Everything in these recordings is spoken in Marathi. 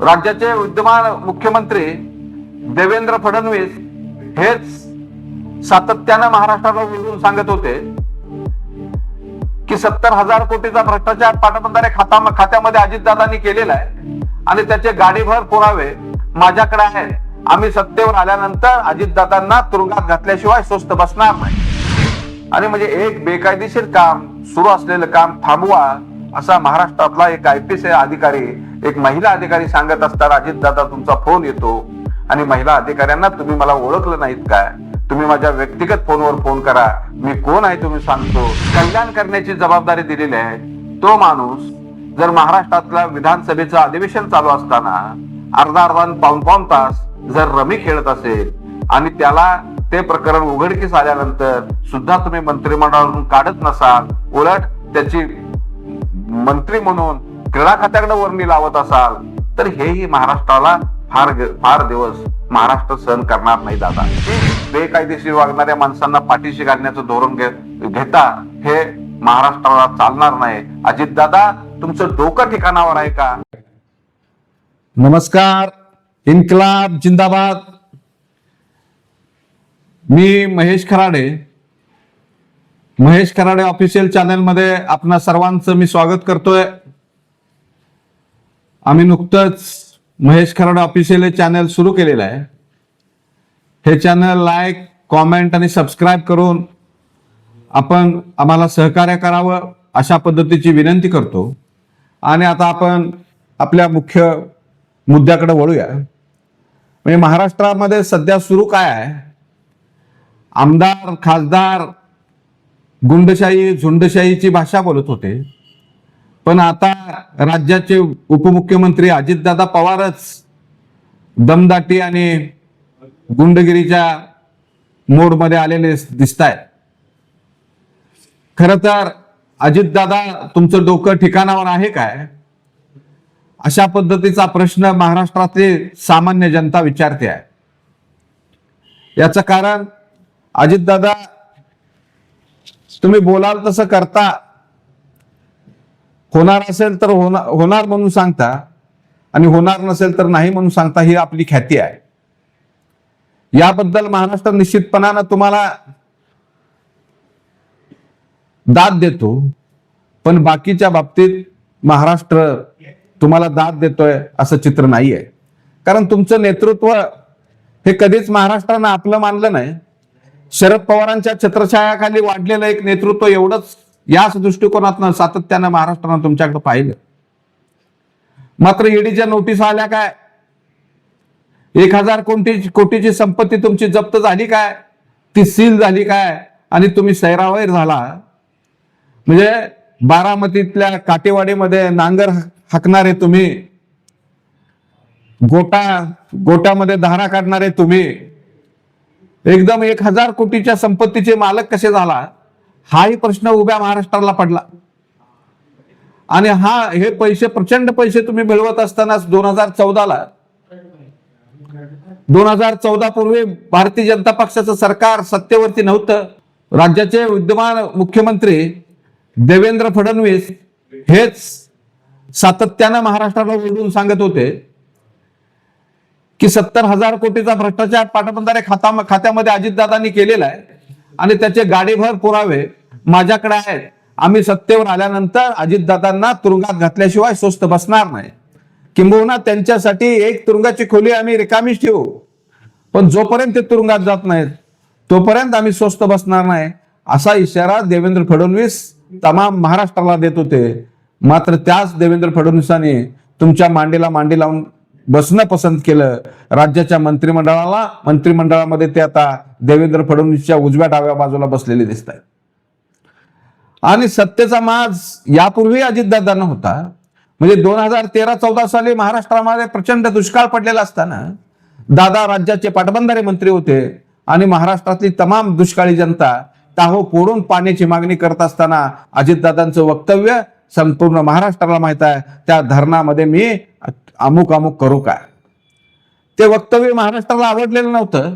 राज्याचे विद्यमान मुख्यमंत्री देवेंद्र फडणवीस हेच सातत्यानं महाराष्ट्राला बोलून सांगत होते की सत्तर हजार कोटीचा भ्रष्टाचार पाटबंधारे खाता खात्यामध्ये अजितदादांनी केलेला आहे आणि त्याचे गाडीभर पुरावे माझ्याकडे आहेत. आम्ही सत्तेवर आल्यानंतर अजितदादांना तुरुंगात घातल्याशिवाय स्वस्त बसणार नाही. आणि म्हणजे एक बेकायदेशीर काम सुरू असलेलं काम थांबवा. असा महाराष्ट्रातला एक आय पी एस अधिकारी एक महिला अधिकारी सांगत असताना अजित दादा तुमचा फोन येतो आणि महिला अधिकाऱ्यांना तुम्ही मला ओळखलं नाहीत काय तुम्ही माझ्या व्यक्तिगत फोनवर फोन करा. मी कोण आहे तुम्ही सांगतो. कल्याण करण्याची जबाबदारी दिलेली आहे. तो माणूस जर महाराष्ट्रातल्या विधानसभेचं अधिवेशन चालू असताना अर्धा अर्धा पाऊन पाऊन तास जर रमी खेळत असेल आणि त्याला ते प्रकरण उघडकीस आल्यानंतर सुद्धा तुम्ही मंत्रिमंडळातून काढत नसाल उलट त्याची मंत्री म्हणून क्रीडा खात्याकडे वर्णी लावत असाल तर हेही महाराष्ट्राला फार फार दिवस महाराष्ट्र सहन करणार नाही दादा. बेकायदेशीर वागणाऱ्या माणसांना पाठीशी घालण्याचं धोरण घेता हे महाराष्ट्राला चालणार नाही. अजित दादा तुमचं डोकं ठिकाणावर आहे का? नमस्कार इन्कलाब जिंदाबाद. मी महेश खराडे महेश खराडे ऑफिशियल चॅनलमध्ये आपणा सर्वांचं मी स्वागत करतोय. आम्ही नुकतंच महेश खराडे ऑफिशियल हे चॅनल सुरू केलेलं आहे. हे चॅनल लाईक कॉमेंट आणि सबस्क्राईब करून आपण आम्हाला सहकार्य करावं अशा पद्धतीची विनंती करतो. आणि आता आपण आपल्या मुख्य मुद्द्याकडे वळूया. म्हणजे महाराष्ट्रामध्ये सध्या सुरू काय आहे? आमदार खासदार गुंडशाही झुंडशाहीची भाषा बोलत होते. पण आता राज्याचे उपमुख्यमंत्री अजितदादा पवारच दमदाटी आणि गुंडगिरीच्या मोडमध्ये आलेले दिसत आहेत खर तर अजितदादा तुमचं डोकं ठिकाणावर आहे काय? अशा पद्धतीचा प्रश्न महाराष्ट्रातली सामान्य जनता विचारते आहे. याचं कारण अजितदादा तुम्ही बोलाल तसं करता. होणार असेल तर होणार होणार म्हणून सांगता आणि होणार नसेल तर नाही म्हणून सांगता ही आपली ख्याती आहे. याबद्दल महाराष्ट्र निश्चितपणानं तुम्हाला दाद देतो पण बाकीच्या बाबतीत महाराष्ट्र तुम्हाला दाद देतोय असं चित्र नाही आहे कारण तुमचं नेतृत्व हे कधीच महाराष्ट्रानं आपलं मानलं नाही. शरद पवारांच्या छत्रछायाखाली वाढलेलं एक नेतृत्व एवढंच याच दृष्टिकोनातनं सातत्यानं महाराष्ट्रानं तुमच्याकडे पाहिलं. मात्र ईडीच्या नोटीस आल्या काय? एक हजार कोटी कोटीची संपत्ती तुमची जप्त झाली काय? ती सील झाली काय? आणि तुम्ही सैरावैर झाला. म्हणजे बारामतीतल्या काटेवाडीमध्ये नांगर हाकणारे तुम्ही गोटा गोट्यामध्ये धारा काढणारे तुम्ही एकदम एक हजार कोटीच्या संपत्तीचे मालक कसे झाला? हाही प्रश्न उभ्या महाराष्ट्राला पडला. आणि हा हे पैसे प्रचंड पैसे तुम्ही मिळवत असताना दोन हजार चौदाला दोन हजार चौदा पूर्वी भारतीय जनता पक्षाचं सरकार सत्तेवरती नव्हतं. राज्याचे विद्यमान मुख्यमंत्री देवेंद्र फडणवीस हेच सातत्यानं महाराष्ट्राला बोलून सांगत होते. की सत्तर हजार कोटीचा भ्रष्टाचार पाटबंधारे खाता खात्यामध्ये अजितदादांनी केलेला आहे आणि त्याचे गाडीभर पुरावे माझ्याकडे आहेत. आम्ही सत्तेवर आल्यानंतर अजितदादांना तुरुंगात घातल्याशिवाय स्वस्त बसणार नाही. किंबहुना त्यांच्यासाठी एक तुरुंगाची खोली आम्ही रिकामीच ठेवू. पण जोपर्यंत ते तुरुंगात जात नाहीत तोपर्यंत आम्ही स्वस्त बसणार नाही असा इशारा देवेंद्र फडणवीस तमाम महाराष्ट्राला देत होते. मात्र त्याच देवेंद्र फडणवीसांनी तुमच्या मांडीला मांडी लावून बसणं पसंत केलं. राज्याच्या मंत्रिमंडळाला मंत्रिमंडळामध्ये ते आता देवेंद्र फडणवीसच्या उजव्या डाव्या बाजूला बसलेले दिसत आहेत आणि सत्तेचा माज यापूर्वी अजितदादांना होता. म्हणजे दोन हजार तेरा चौदा साली महाराष्ट्रामध्ये प्रचंड दुष्काळ पडलेला असताना दादा राज्याचे पाटबंधारे मंत्री होते. आणि महाराष्ट्रातली तमाम दुष्काळी जनता ताहो पोडून पाण्याची मागणी करत असताना अजितदादांचं वक्तव्य संपूर्ण महाराष्ट्राला माहीत आहे. त्या धरणामध्ये मी अमुक अमुक करू काय? ते वक्तव्य महाराष्ट्राला आवडलेलं नव्हतं.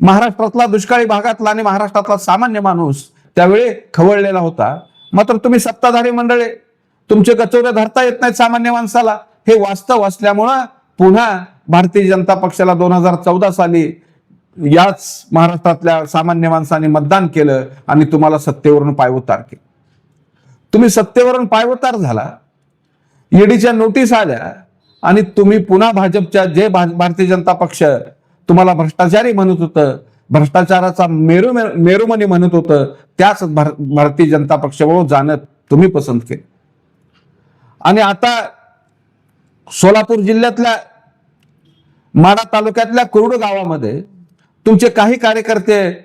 महाराष्ट्रातला दुष्काळी भागातला आणि महाराष्ट्रातला सामान्य माणूस त्यावेळी खवळलेला होता. मात्र तुम्ही सत्ताधारी मंडळे तुमचे कचोरे धरता येत नाहीत सामान्य माणसाला. हे वास्तव असल्यामुळं पुन्हा भारतीय जनता पक्षाला दोन हजार चौदा साली याच महाराष्ट्रातल्या सामान्य माणसाने मतदान केलं आणि तुम्हाला सत्तेवरून पायउतार केलं. तुम्ही सत्तेवरून पायउतार झाला. ईडीच्या नोटीस आल्या आणि तुम्ही पुन्हा भाजपच्या जे भा- भारतीय जनता पक्ष तुम्हाला भ्रष्टाचारी म्हणत होतं भ्रष्टाचाराचा मेरू मेरूमणी म्हणत होतं त्याच भारतीय जनता पक्षाबरोबर जाणं तुम्ही पसंत केलं. आणि आता सोलापूर जिल्ह्यातल्या माडा तालुक्यातल्या कुरुड गावामध्ये तुमचे काही कार्यकर्ते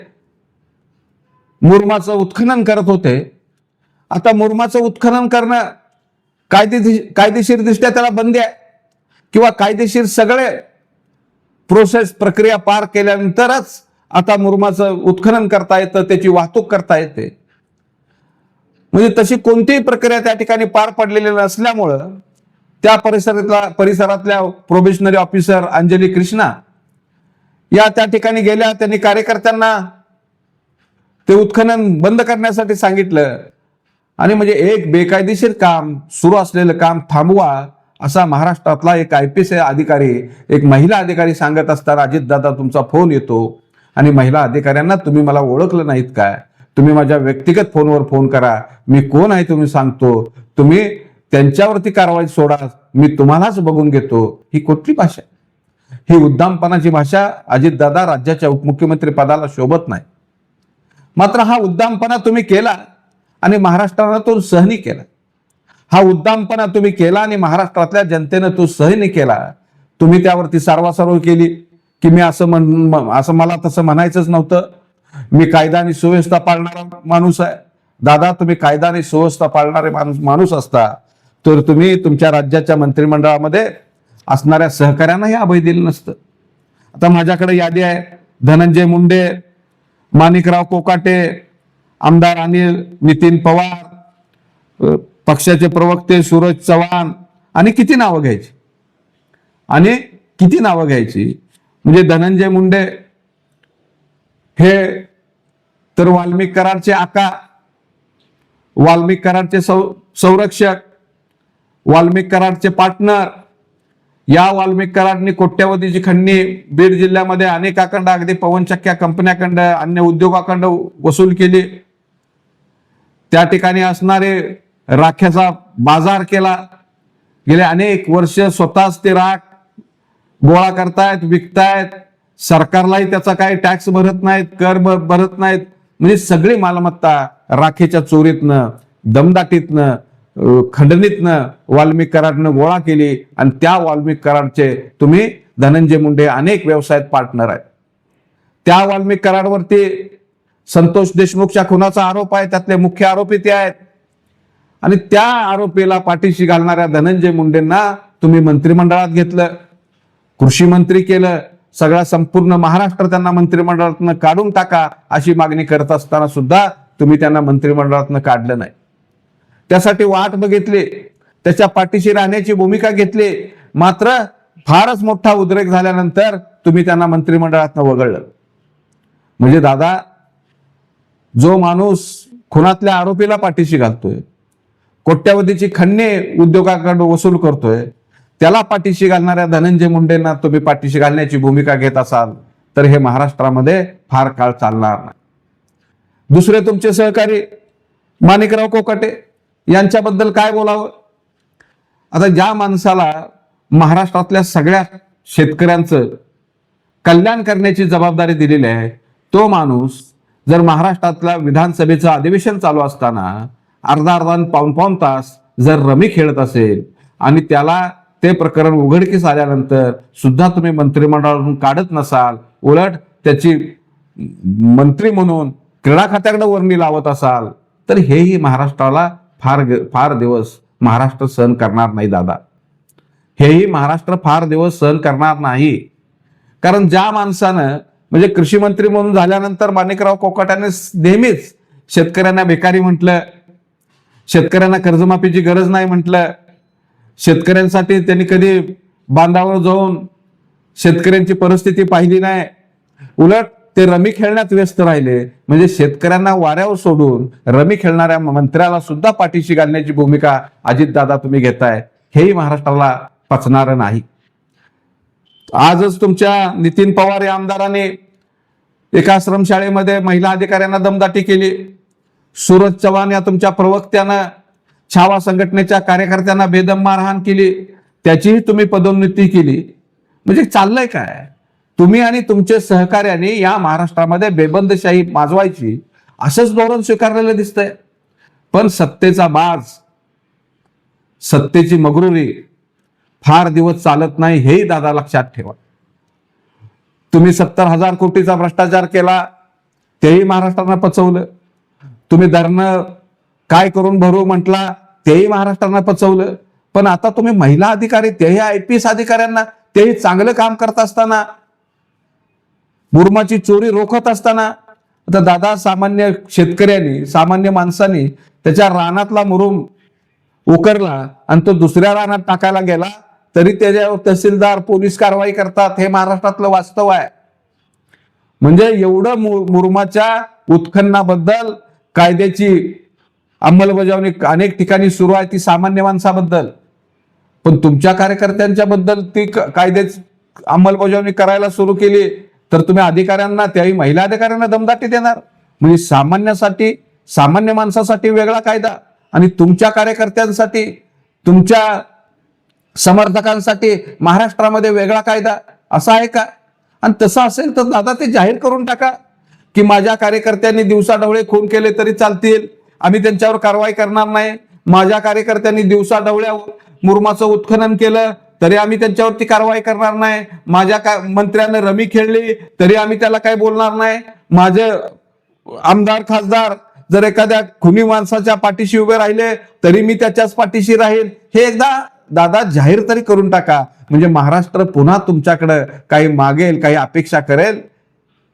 मुरमाचं उत्खनन करत होते. आता मुरमाचं उत्खनन करणं कायदेशीर कायदेशीरदृष्ट्या त्याला बंदी आहे. किंवा कायदेशीर सगळे प्रोसेस प्रक्रिया पार केल्यानंतरच आता मुरुमाचं उत्खनन करता येतं त्याची वाहतूक करता येते. म्हणजे तशी कोणतीही प्रक्रिया त्या ठिकाणी पार पडलेली नसल्यामुळं त्या परिसरातला परिसरातल्या प्रोबेशनरी ऑफिसर अंजली कृष्णा या त्या ठिकाणी गेल्या त्यांनी कार्यकर्त्यांना ते उत्खनन बंद करण्यासाठी सांगितलं. आणि म्हणजे एक बेकायदेशीर काम सुरू असलेलं काम थांबवा. असा महाराष्ट्रातला एक आय पी एस अधिकारी एक महिला अधिकारी सांगत असताना अजितदादा तुमचा फोन येतो आणि महिला अधिकाऱ्यांना तुम्ही मला ओळखलं नाहीत काय तुम्ही माझ्या व्यक्तिगत फोनवर फोन करा. मी कोण आहे तुम्ही सांगतो. तुम्ही त्यांच्यावरती कारवाई सोडा. मी तुम्हालाच बघून घेतो. ही कुठली भाषा आहे? ही उद्दामपणाची भाषा अजितदादा राज्याच्या उपमुख्यमंत्री पदाला शोभत नाही. मात्र हा उद्दामपणा तुम्ही केला आणि महाराष्ट्राला तो सहनी केला. हा उद्दामपणा तुम्ही केला आणि महाराष्ट्रातल्या जनतेनं तो सहनी केला. तुम्ही त्यावरती सारवासारव केली की मी असं म्हण असं मला तसं म्हणायचंच नव्हतं. मी कायदा आणि सुव्यवस्था पाळणारा माणूस आहे. दादा तुम्ही कायदा आणि सुव्यवस्था पाळणारे माणूस माणूस असता. तर तुम्ही तुमच्या राज्याच्या मंत्रिमंडळामध्ये असणाऱ्या सहकाऱ्यांनाही अभय दिलं नसतं. आता माझ्याकडे यादी आहे. धनंजय मुंडे माणिकराव कोकाटे आमदार अनिल नितीन पवार पक्षाचे प्रवक्ते सूरज चव्हाण आणि किती नावं घ्यायची? आणि किती नावं घ्यायची? म्हणजे धनंजय मुंडे हे तर वाल्मिक करारचे आका वाल्मिक करारचे सौ संरक्षक वाल्मिक करारचे पार्टनर या वाल्मिक करारनी कोट्यावधीची खंडणी बीड जिल्ह्यामध्ये अनेक अखंड अगदी पवनचक्क्या कंपन्याखंड अन्य उद्योगाखंड वसूल केली. त्या ठिकाणी असणारे राख्याचा बाजार केला. गेले अनेक वर्ष स्वतःच ते राख गोळा करतायत विकतायत. सरकारलाही त्याचा काही टॅक्स भरत नाहीत कर भरत नाहीत. म्हणजे सगळी मालमत्ता राखेच्या चोरीतनं दमदाटीतनं खंडणीतनं वाल्मिक कराडनं गोळा केली आणि त्या वाल्मिक करारचे तुम्ही धनंजय मुंडे अनेक व्यवसायात पार्टनर आहेत. त्या वाल्मिक कराडवरती संतोष देशमुखच्या खुनाचा आरोप आहे त्यातले मुख्य आरोपी ते आहेत. आणि त्या आरोपीला पाठीशी घालणाऱ्या धनंजय मुंडेंना तुम्ही मंत्रिमंडळात घेतलं कृषी मंत्री केलं सगळा संपूर्ण महाराष्ट्र त्यांना मंत्रिमंडळातनं काढून टाका अशी मागणी करत असताना सुद्धा तुम्ही त्यांना मंत्रिमंडळातनं काढलं नाही. त्यासाठी वाट बघितली त्याच्या पाठीशी राहण्याची भूमिका घेतली मात्र फारच मोठा उद्रेक झाल्यानंतर तुम्ही त्यांना मंत्रिमंडळातनं वगळलं. म्हणजे दादा जो माणूस खुनातल्या आरोपीला पाठीशी घालतोय कोट्यावधीची खंडणी उद्योगाकडून वसूल करतोय. त्याला पाठीशी घालणाऱ्या धनंजय मुंडेंना तुम्ही पाठीशी घालण्याची भूमिका घेत असाल तर हे महाराष्ट्रामध्ये फार काळ चालणार नाही. दुसरे तुमचे सहकारी माणिकराव कोकाटे यांच्याबद्दल काय बोलावं? आता ज्या माणसाला महाराष्ट्रातल्या सगळ्या शेतकऱ्यांचं कल्याण करण्याची जबाबदारी दिलेली आहे तो माणूस जर महाराष्ट्रातल्या विधानसभेचं अधिवेशन चालू असताना अर्धा अर्धा पाऊन पाऊन तास जर रमी खेळत असेल आणि त्याला ते प्रकरण उघडकीस आल्यानंतर सुद्धा तुम्ही मंत्रिमंडळातून काढत नसाल उलट त्याची मंत्री म्हणून क्रीडा खात्याकडे वर्णी लावत असाल तर हेही महाराष्ट्राला फार फार दिवस महाराष्ट्र सहन करणार नाही दादा. हेही महाराष्ट्र फार दिवस सहन करणार नाही. कारण ज्या माणसानं म्हणजे कृषी मंत्री म्हणून झाल्यानंतर माणिकराव कोकाट्याने नेहमीच शेतकऱ्यांना बेकारी म्हटलं शेतकऱ्यांना कर्जमाफीची गरज नाही म्हटलं. शेतकऱ्यांसाठी त्यांनी कधी बांधावर जाऊन शेतकऱ्यांची परिस्थिती पाहिली नाही. उलट ते रमी खेळण्यात व्यस्त राहिले. म्हणजे शेतकऱ्यांना वाऱ्यावर सोडून रमी खेळणाऱ्या मंत्र्याला सुद्धा पाठीशी घालण्याची भूमिका अजितदादा तुम्ही घेताय. हेही महाराष्ट्राला पचणार नाही. आजच तुमच्या नितीन पवार या आमदाराने एका आश्रमशाळेमध्ये महिला अधिकाऱ्यांना दमदाटी केली. सूरज चव्हाण या तुमच्या प्रवक्त्यानं छावा संघटनेच्या कार्यकर्त्यांना बेदम मारहाण केली. त्याचीही तुम्ही पदोन्नती केली. म्हणजे चाललंय काय? तुम्ही आणि तुमचे सहकार्याने या महाराष्ट्रामध्ये बेबंदशाही माजवायची असंच धोरण स्वीकारलेलं दिसतंय. पण सत्तेचा बाज सत्तेची मगरुरी फार दिवस चालत नाही हेही दादा लक्षात ठेवा. तुम्ही सत्तर हजार कोटीचा भ्रष्टाचार केला तेही महाराष्ट्रानं पचवलं. तुम्ही धरणं काय करून भरू म्हटला तेही महाराष्ट्रांना पचवलं. पण आता तुम्ही महिला अधिकारी तेही आय पी एस अधिकाऱ्यांना तेही चांगलं काम करत असताना मुरमाची चोरी रोखत असताना आता दादा सामान्य शेतकऱ्यांनी सामान्य माणसांनी त्याच्या रानातला मुरुम उकरला आणि तो दुसऱ्या रानात टाकायला गेला तरी त्याच्यावर तहसीलदार पोलीस कारवाई करतात हे महाराष्ट्रातलं वास्तव आहे. म्हणजे एवढं मुरुमाच्या उत्खननाबद्दल कायद्याची अंमलबजावणी अनेक ठिकाणी सुरू आहे ती सामान्य माणसाबद्दल. पण तुमच्या कार्यकर्त्यांच्या बद्दल ती क- कायद्याची अंमलबजावणी करायला सुरू केली तर तुम्ही अधिकाऱ्यांना त्याही महिला अधिकाऱ्यांना दमदाटी देणार. म्हणजे सामान्यासाठी सामान्य माणसासाठी वेगळा कायदा आणि तुमच्या कार्यकर्त्यांसाठी तुमच्या समर्थकांसाठी महाराष्ट्रामध्ये वेगळा कायदा. असा आहे का? आणि तसं असेल तर दादा ते जाहीर करून टाका. की माझ्या कार्यकर्त्यांनी दिवसाढवळे खून केले तरी चालतील. आम्ही त्यांच्यावर कारवाई करणार नाही. माझ्या कार्यकर्त्यांनी दिवसाढवळ्यावर मुरमाचं उत्खनन केलं तरी आम्ही त्यांच्यावरती कारवाई करणार नाही. माझ्या का मंत्र्यानं रमी खेळली तरी आम्ही त्याला काही बोलणार नाही. माझे आमदार खासदार जर एखाद्या खुनी माणसाच्या पाठीशी उभे राहिले तरी मी त्याच्याच पाठीशी राहील. हे एकदा दादा जाहीर तरी करून टाका. म्हणजे महाराष्ट्र पुन्हा तुमच्याकडं काही मागेल काही अपेक्षा करेल?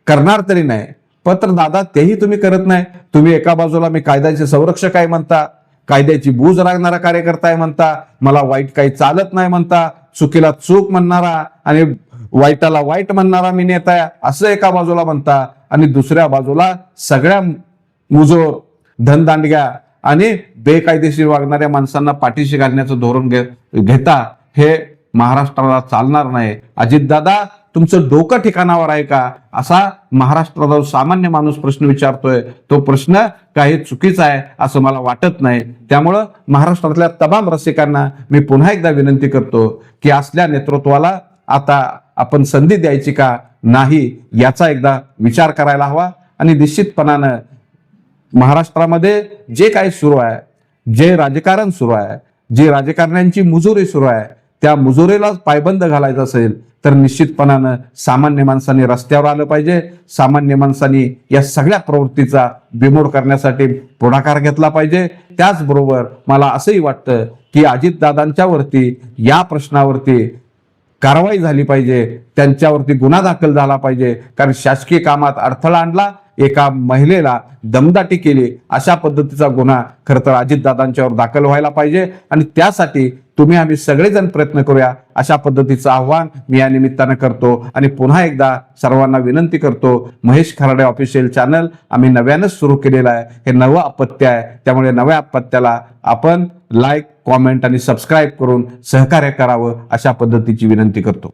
करणार तरी नाही. पत्र दादा तेही तुम्ही करत नाही. तुम्ही एका बाजूला मी कायद्याचे संरक्षक आहे म्हणता कायद्याची बूज राखणारा कार्यकर्ता आहे म्हणता मला वाईट काही चालत नाही म्हणता चुकीला चूक म्हणणारा आणि वाईटाला वाईट म्हणणारा मी नेता आहे असं एका बाजूला म्हणता आणि दुसऱ्या बाजूला सगळ्या मुजोर धनदांडग्या आणि बेकायदेशीर वागणाऱ्या माणसांना पाठीशी घालण्याचं धोरण घे घेता हे महाराष्ट्राला चालणार नाही. अजितदादा तुमचं डोकं ठिकाणावर आहे का? असा महाराष्ट्राचा सामान्य माणूस प्रश्न विचारतोय. तो प्रश्न काही चुकीचा आहे असं मला वाटत नाही. त्यामुळं महाराष्ट्रातल्या तमाम रसिकांना मी पुन्हा एकदा विनंती करतो की असल्या नेतृत्वाला आता आपण संधी द्यायची का? नाही याचा एकदा विचार करायला हवा आणि निश्चितपणानं महाराष्ट्रामध्ये जे काही सुरू आहे जे राजकारण सुरू आहे जी राजकारण्यांची मुजुरी सुरू आहे त्या मुजोरेला पायबंद घालायचा असेल तर निश्चितपणानं सामान्य माणसांनी रस्त्यावर आलं पाहिजे. सामान्य माणसांनी या सगळ्या प्रवृत्तीचा बिमोड करण्यासाठी पुढाकार घेतला पाहिजे. त्याचबरोबर मला असंही वाटतं की अजितदादांच्यावरती या प्रश्नावरती कारवाई झाली पाहिजे. त्यांच्यावरती गुन्हा दाखल झाला पाहिजे. कारण शासकीय कामात अडथळा आणला एका महिलेला दमदाटी केली. अशा पद्धतीचा गुन्हा खरं तर अजितदादांच्यावर दाखल व्हायला पाहिजे. आणि त्यासाठी तुम्ही आम्ही सगळेजण प्रयत्न करूया अशा पद्धतीचं आव्हान मी या निमित्तानं करतो. आणि पुन्हा एकदा सर्वांना विनंती करतो महेश खराडे ऑफिशियल चॅनल आम्ही नव्यानंच सुरू केलेलं आहे. हे नवं अपत्य आहे. त्यामुळे नव्या अपत्याला आपण लाईक कॉमेंट आणि सबस्क्राईब करून सहकार्य करावं अशा पद्धतीची विनंती करतो.